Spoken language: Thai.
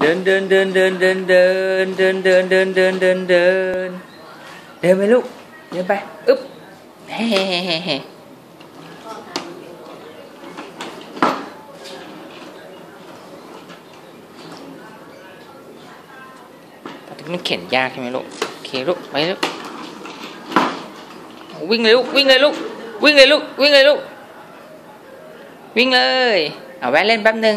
เดินเดินเดินเดินเดินเดินเดินเดินเดินเดินเดินเดินเดินไปลูกเดินไปอึ๊บเฮ้เฮ้เฮ้เฮ้เฮ้ตอนนี้มันเข็นยากใช่ไหมลูกโอเคลูกไปลูกวิ่งเลยลูกวิ่งเลยลูกวิ่งเลยลูกวิ่งเลยลูกวิ่งเลยเอาแวะเล่นแป๊บนึง